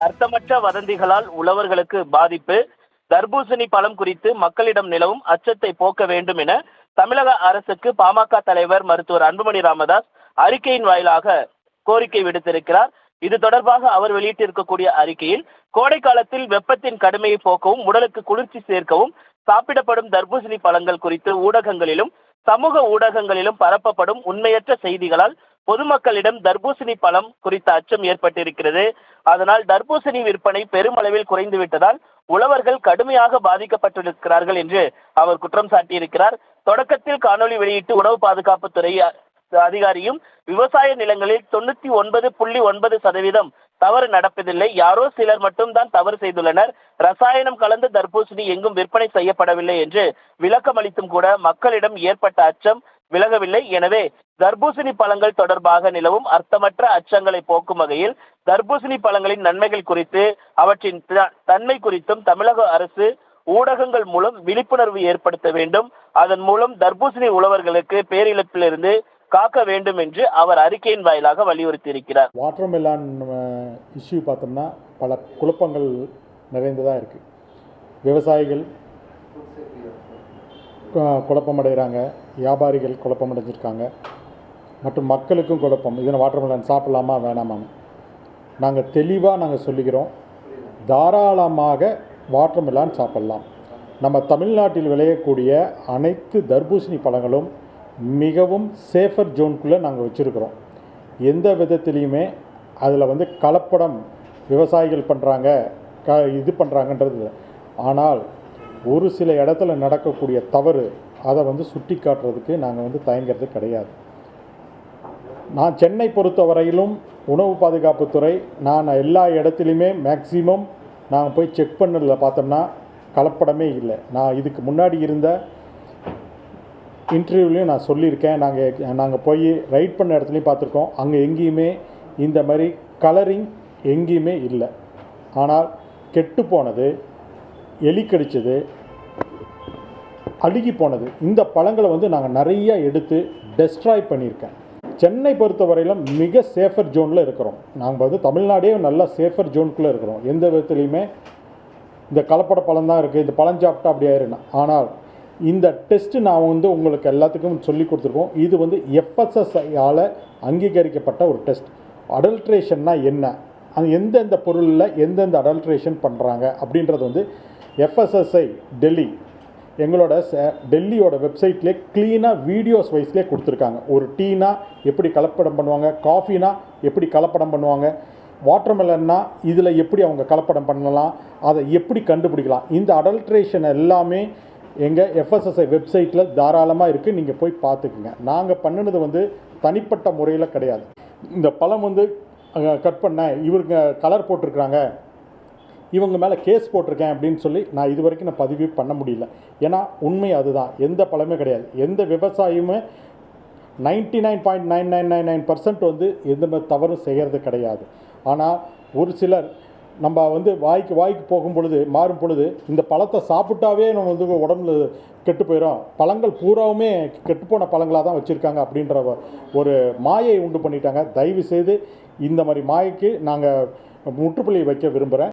அர்த்தமற்ற வதந்திகளால் உழவர்களுக்கு பாதிப்பு தர்பூசணி பழம் குறித்து மக்களிடம் நிலவும் அச்சத்தை போக்க வேண்டும் என தமிழக அரசுக்கு பாமக தலைவர் மருத்துவர் அன்புமணி ராமதாஸ் அறிக்கையின் வாயிலாக கோரிக்கை விடுத்திருக்கிறார். இது தொடர்பாக அவர் வெளியிட்டிருக்கக்கூடிய அறிக்கையில் கோடை காலத்தில் வெப்பத்தின் கடுமையை போக்கவும் உடலுக்கு குளிர்ச்சி சேர்க்கவும் சாப்பிடப்படும் தர்பூசணி பழங்கள் குறித்து ஊடகங்களிலும் சமூக ஊடகங்களிலும் பரப்பப்படும் உண்மையற்ற செய்திகளால் பொதுமக்களிடம் தர்பூசணி பழம் குறித்த அச்சம் ஏற்பட்டிருக்கிறது. அதனால் தர்பூசணி விற்பனை பெருமளவில் குறைந்து விட்டதால் உழவர்கள் கடுமையாக பாதிக்கப்பட்டிருக்கிறார்கள் என்று அவர் குற்றம் சாட்டியிருக்கிறார். தொடக்கத்தில் காணொலி வெளியிட்டு உணவு பாதுகாப்புத்துறை அதிகாரியும் விவசாய நிலங்களில் தொண்ணூத்தி ஒன்பது புள்ளி ஒன்பது சதவீதம் தவறு நடப்பதில்லை. யாரோ சிலர் மட்டும்தான் தவறு செய்துள்ளனர். ரசாயனம் கலந்த தர்பூசணி எங்கும் விற்பனை செய்யப்படவில்லை என்று விளக்கம் அளித்தும் கூட மக்களிடம் ஏற்பட்ட அச்சம் விலகவில்லை. எனவே தர்பூசணி பழங்கள் தொடர்பாக நிலவும் அர்த்தமற்ற அச்சங்களை போக்கும் வகையில் தர்பூசணி பழங்களின் நன்மைகள் குறித்து அவற்றின் த- தன்மை குறித்தும் தமிழக அரசு ஊடகங்கள் மூலம் விழிப்புணர்வு ஏற்படுத்த வேண்டும். அதன் மூலம் தர்பூசணி உழவர்களுக்கு பேரிழப்பிலிருந்து காக்க வேண்டும் என்று அவர் அறிக்கையின் வாயிலாக வலியுறுத்தியிருக்கிறார். வாட்டர் மெலான் இஷ்யூ பார்த்தோம்னா பல குழப்பங்கள் நிறைந்ததாக இருக்கு. விவசாயிகள் குழப்பமடைகிறாங்க. வியாபாரிகள் குழப்பமடைஞ்சிருக்காங்க. மற்றும் மக்களுக்கும் குழப்பம். இதனை வாட்டர் மெலான் சாப்பிடலாமா வேணாமான்னு. நாங்கள் தெளிவாக நாங்கள் சொல்லிக்கிறோம் தாராளமாக வாட்டர் மெலான் சாப்பிடலாம். நம்ம தமிழ்நாட்டில் விளையக்கூடிய அனைத்து தர்பூசணி பழங்களும் மிகவும் சேஃபர் ஜோனுக்குள்ளே நாங்கள் வச்சுருக்கிறோம். எந்த விதத்துலேயுமே அதில் வந்து கலப்படம் விவசாயிகள் பண்ணுறாங்க க இது பண்ணுறாங்கன்றது இல்லை. ஆனால் ஒரு சில இடத்துல நடக்கக்கூடிய தவறு அதை வந்து சுட்டி காட்டுறதுக்கு நாங்கள் வந்து தயங்கிறது கிடையாது. நான் சென்னை பொறுத்த வரையிலும் உணவு பாதுகாப்புத்துறை நான் எல்லா இடத்துலையுமே மேக்சிமம் நாங்கள் போய் செக் பண்ணதில் பார்த்தோம்னா கலப்படமே இல்லை. நான் இதுக்கு முன்னாடி இருந்த இன்டர்வியூலையும் நான் சொல்லியிருக்கேன். நாங்கள் நாங்கள் போய் ரைட் பண்ண இடத்துலையும் பார்த்துருக்கோம். அங்கே எங்கேயுமே இந்த மாதிரி கலரிங் எங்கேயுமே இல்லை. ஆனால் கெட்டு போனது எலி கடிச்சது அழுகி போனது. இந்த பழங்களை வந்து நாங்கள் நிறைய எடுத்து டெஸ்ட்ராய் பண்ணியிருக்கேன். சென்னை பொறுத்தவரையிலும் மிக சேஃபர் ஜோனில் இருக்கிறோம். நாங்கள் வந்து தமிழ்நாடே நல்ல சேஃபர் ஜோனுக்குள்ளே இருக்கிறோம். எந்த விதத்துலையுமே இந்த கலப்பட பழம் தான் இருக்குது இந்த பழம் சாப்பிட்டா அப்படி ஆயிருந்தேன் ஆனால் இந்த டெஸ்ட்டு நான் வந்து உங்களுக்கு எல்லாத்துக்கும் சொல்லி கொடுத்துருக்கோம். இது வந்து எஃப்எஸ்எஸ்ஐயால் அங்கீகரிக்கப்பட்ட ஒரு டெஸ்ட் அடல்ட்ரேஷன்னா என்ன? அது எந்தெந்த பொருளில் எந்தெந்த அடல்ட்ரேஷன் பண்ணுறாங்க அப்படின்றது வந்து எஃப்எஸ்எஸ்ஐ டெல்லி எங்களோட ச- டெல்லியோட வெப்சைட்லேயே க்ளீனாக வீடியோஸ் வைஸ்லேயே கொடுத்துருக்காங்க. ஒரு டீனா எப்படி கலப்படம் பண்ணுவாங்க காஃபினா எப்படி கலப்படம் பண்ணுவாங்க வாட்டர்மெலன்னா இதில் எப்படி அவங்க கலப்படம் பண்ணலாம் அதை எப்படி கண்டுபிடிக்கலாம். இந்த அடல்ட்ரேஷன் எல்லாமே எங்கள் எஃப்எஸ்எஸ்ஐ வெப்சைட்டில் தாராளமாக இருக்குது நீங்கள் போய் பார்த்துக்குங்க. நாங்கள் பண்ணினது வந்து தனிப்பட்ட முறையில் கிடையாது. இந்த பழம் வந்து கட் பண்ண இவருங்க கலர் போட்டிருக்கிறாங்க. இவங்க மேலே கேஸ் போட்டிருக்கேன் அப்படின்னு சொல்லி நான் இது வரைக்கும் நான் பதிவு பண்ண முடியல. ஏன்னா உண்மை அதுதான். எந்த பழமே கிடையாது. எந்த விவசாயியுமே ninety nine point nine nine nine nine percent வந்து எந்த மாதிரி தவறும் செய்கிறது கிடையாது. ஆனால் ஒரு சிலர் நம்ம வந்து வாய்க்கு வாய்க்கு போகும் பொழுது மாறும் பொழுது இந்த பழத்தை சாப்பிட்டாவே நம்ம வந்து உடம்புல கெட்டு போயிடும் பழங்கள் பூராவுமே கெட்டுப்போன பழங்களாக தான் வச்சுருக்காங்க அப்படின்ற ஒரு மாயை உண்டு பண்ணிட்டாங்க. தயவு செய்து இந்த மாதிரி மாயைக்கு நாங்கள் முற்றுப்புள்ளி வைக்க விரும்புகிறேன்